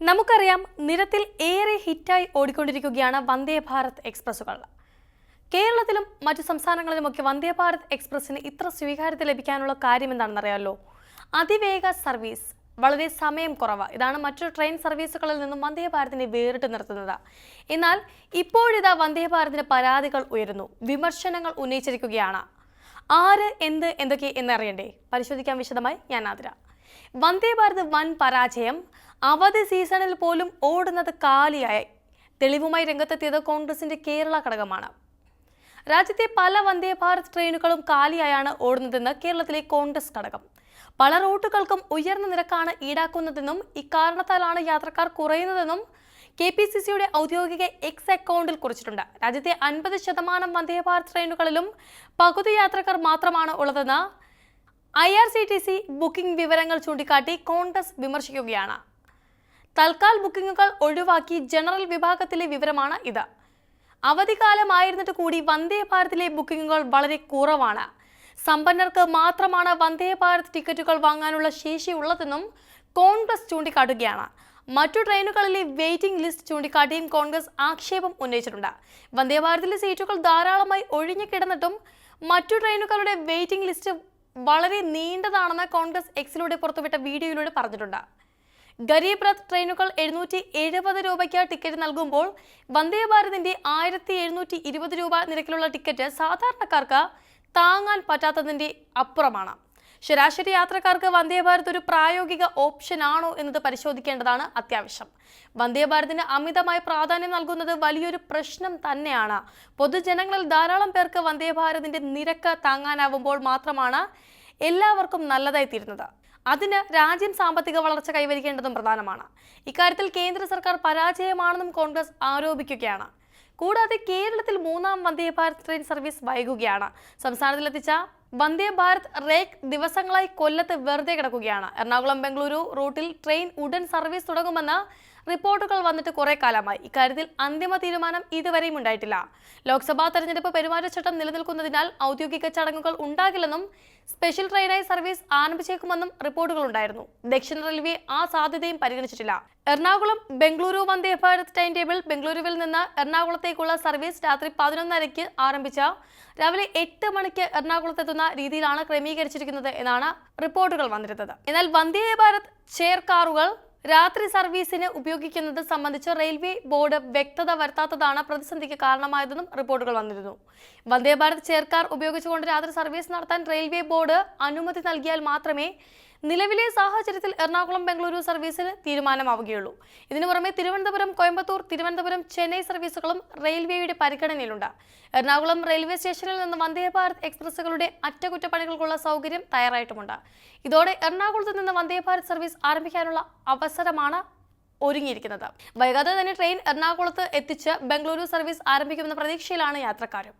നമുക്കറിയാം നിരത്തിൽ ഏറെ ഹിറ്റായി ഓടിക്കൊണ്ടിരിക്കുകയാണ് വന്ദേ ഭാരത് എക്സ്പ്രസ്സുകൾ. കേരളത്തിലും മറ്റു സംസ്ഥാനങ്ങളിലുമൊക്കെ വന്ദേ ഭാരത് എക്സ്പ്രസ്സിന് ഇത്ര സ്വീകാര്യത ലഭിക്കാനുള്ള കാര്യം എന്താണെന്നറിയാമല്ലോ അതിവേഗ സർവീസ് വളരെ സമയം കുറവ്. ഇതാണ് മറ്റു ട്രെയിൻ സർവീസുകളിൽ നിന്നും വന്ദേ ഭാരതിനെ വേറിട്ട് നിർത്തുന്നത്. എന്നാൽ ഇപ്പോഴിതാ വന്ദേ ഭാരതിന് പരാതികൾ ഉയരുന്നു. വിമർശനങ്ങൾ ഉന്നയിച്ചിരിക്കുകയാണ്. ആര് എന്ത് എന്തൊക്കെ എന്നറിയണ്ടേ? പരിശോധിക്കാൻ വിശദമായി ഞാൻ ആതിര. വന്ദേ ഭാരത് വൻ പരാജയം. അവധി സീസണിൽ പോലും ഓടുന്നത് കാലിയായി. തെളിവുമായി രംഗത്തെത്തിയത് കോൺഗ്രസിന്റെ കേരള ഘടകമാണ്. രാജ്യത്തെ പല വന്ദേ ഭാരത് ട്രെയിനുകളും കാലിയായാണ് ഓടുന്നതെന്ന് കേരളത്തിലെ കോൺഗ്രസ് ഘടകം. പല റൂട്ടുകൾക്കും ഉയർന്ന നിരക്കാണ് ഈടാക്കുന്നതെന്നും ഇക്കാരണത്താലാണ് യാത്രക്കാർ കുറയുന്നതെന്നും കെ പി സി സിയുടെ ഔദ്യോഗിക എക്സ് അക്കൗണ്ടിൽ കുറിച്ചിട്ടുണ്ട്. രാജ്യത്തെ അൻപത് ശതമാനം വന്ദേ ഭാരത് ട്രെയിനുകളിലും പകുതി യാത്രക്കാർ മാത്രമാണ് ഉള്ളതെന്ന് I R C T C booking വിവരങ്ങൾ ചൂണ്ടിക്കാട്ടി കോൺഗ്രസ് വിമർശിക്കുകയാണ്. തൽക്കാൽ ബുക്കിംഗുകൾ ഒഴിവാക്കി ജനറൽ വിഭാഗത്തിലെ വിവരമാണ് ഇത്. അവധിക്കാലമായിരുന്നിട്ട് കൂടി വന്ദേ ഭാരതിലെ ബുക്കിംഗുകൾ വളരെ കുറവാണ്. സമ്പന്നർക്ക് മാത്രമാണ് വന്ദേ ഭാരത് ടിക്കറ്റുകൾ വാങ്ങാനുള്ള ശേഷിയുള്ളതെന്നും കോൺഗ്രസ് ചൂണ്ടിക്കാട്ടുകയാണ്. മറ്റു ട്രെയിനുകളിലെ വെയിറ്റിംഗ് ലിസ്റ്റ് ചൂണ്ടിക്കാട്ടിയും കോൺഗ്രസ് ആക്ഷേപം ഉന്നയിച്ചിട്ടുണ്ട്. വന്ദേ ഭാരതിലെ സീറ്റുകൾ ധാരാളമായി ഒഴിഞ്ഞു കിടന്നിട്ടും മറ്റു ട്രെയിനുകളുടെ വെയിറ്റിംഗ് ലിസ്റ്റ് വളരെ നീണ്ടതാണെന്ന് കോൺഗ്രസ് എക്സിലൂടെ പുറത്തുവിട്ട വീഡിയോയിലൂടെ പറഞ്ഞിട്ടുണ്ട്. ഗരീബ് രഥ് ട്രെയിനുകൾ എഴുന്നൂറ്റി എഴുപത് രൂപയ്ക്ക് ടിക്കറ്റ് നൽകുമ്പോൾ വന്ദേ ഭാരതിന്റെ ആയിരത്തി എഴുന്നൂറ്റി ഇരുപത് രൂപ നിരക്കിലുള്ള ടിക്കറ്റ് സാധാരണക്കാർക്ക് താങ്ങാൻ പറ്റാത്തതിന്റെ അപ്പുറമാണ്. ശരാശരി യാത്രക്കാർക്ക് വന്ദേഭാരത് ഒരു പ്രായോഗിക ഓപ്ഷൻ ആണോ എന്നത് പരിശോധിക്കേണ്ടതാണ് അത്യാവശ്യം. വന്ദേഭാരതിന് അമിതമായ പ്രാധാന്യം നൽകുന്നത് വലിയൊരു പ്രശ്നം തന്നെയാണ്. പൊതുജനങ്ങളിൽ ധാരാളം പേർക്ക് വന്ദേഭാരതിന്റെ നിരക്ക് താങ്ങാനാവുമ്പോൾ മാത്രമാണ് എല്ലാവർക്കും നല്ലതായി തീരുന്നത് അതിന് രാജ്യം സാമ്പത്തിക വളർച്ച കൈവരിക്കേണ്ടതും പ്രധാനമാണ്. ഇക്കാര്യത്തിൽ കേന്ദ്ര സർക്കാർ പരാജയമാണെന്നും കോൺഗ്രസ് ആരോപിക്കുകയാണ്. കൂടാതെ കേരളത്തിൽ മൂന്നാം വന്ദേ ഭാരത് ട്രെയിൻ സർവീസ് വൈകുകയാണ്. സംസ്ഥാനത്തിലെത്തിച്ച വന്ദേ ഭാരത് റേക്ക് ദിവസങ്ങളായി കൊല്ലത്ത് വെറുതെ കിടക്കുകയാണ്. എറണാകുളം ബംഗളൂരു റൂട്ടിൽ ട്രെയിൻ ഉടൻ സർവീസ് തുടങ്ങുമെന്ന് റിപ്പോർട്ടുകൾ വന്നിട്ട് കുറെ കാലമായി. ഇക്കാര്യത്തിൽ അന്തിമ തീരുമാനം ഇതുവരെയും ഉണ്ടായിട്ടില്ല. ലോക്സഭാ തെരഞ്ഞെടുപ്പ് പെരുമാറ്റച്ചട്ടം നിലനിൽക്കുന്നതിനാൽ ഔദ്യോഗിക ചടങ്ങുകൾ ഉണ്ടാകില്ലെന്നും സ്പെഷ്യൽ ട്രെയിനായി സർവീസ് ആരംഭിച്ചേക്കുമെന്നും റിപ്പോർട്ടുകൾ ഉണ്ടായിരുന്നു. ദക്ഷിണ റെയിൽവേ ആ സാധ്യതയും പരിഗണിച്ചിട്ടില്ല. എറണാകുളം ബംഗളൂരു വന്ദേ ഭാരത് ടൈം ടേബിൾ ബംഗളൂരുവിൽ നിന്ന് എറണാകുളത്തേക്കുള്ള സർവീസ് രാത്രി പതിനൊന്നരയ്ക്ക് ആരംഭിച്ച രാവിലെ എട്ട് മണിക്ക് എറണാകുളത്തെത്തുന്ന രീതിയിലാണ് ക്രമീകരിച്ചിരിക്കുന്നത് എന്നാണ് റിപ്പോർട്ടുകൾ വന്നിരുന്നത്. എന്നാൽ വന്ദേ ഭാരത് ചെയർ കാറുകൾ രാത്രി സർവീസിന് ഉപയോഗിക്കുന്നത് സംബന്ധിച്ച് റെയിൽവേ ബോർഡ് വ്യക്തത വരുത്താത്തതാണ് പ്രതിസന്ധിക്ക് കാരണമായതെന്നും റിപ്പോർട്ടുകൾ വന്നിരുന്നു. വന്ദേ ഭാരത് ഉപയോഗിച്ചുകൊണ്ട് രാത്രി സർവീസ് നടത്താൻ റെയിൽവേ ബോർഡ് അനുമതി നൽകിയാൽ മാത്രമേ നിലവിലെ സാഹചര്യത്തിൽ എറണാകുളം ബംഗളൂരു സർവീസിന് തീരുമാനമാവുകയുള്ളൂ. ഇതിനു പുറമെ തിരുവനന്തപുരം കോയമ്പത്തൂർ തിരുവനന്തപുരം ചെന്നൈ സർവീസുകളും റെയിൽവേയുടെ പരിഗണനയിലുണ്ട്. എറണാകുളം റെയിൽവേ സ്റ്റേഷനിൽ നിന്ന് വന്ദേ ഭാരത് എക്സ്പ്രസ്സുകളുടെ അറ്റകുറ്റപ്പണികൾക്കുള്ള സൗകര്യം തയ്യാറായിട്ടുമുണ്ട്. ഇതോടെ എറണാകുളത്ത് നിന്ന് വന്ദേ ഭാരത് സർവീസ് ആരംഭിക്കാനുള്ള അവസരമാണ് ഒരുങ്ങിയിരിക്കുന്നത്. വൈകാതെ തന്നെ ട്രെയിൻ എറണാകുളത്ത് എത്തിച്ച് ബംഗളൂരു സർവീസ് ആരംഭിക്കുമെന്ന പ്രതീക്ഷയിലാണ് യാത്രക്കാരും.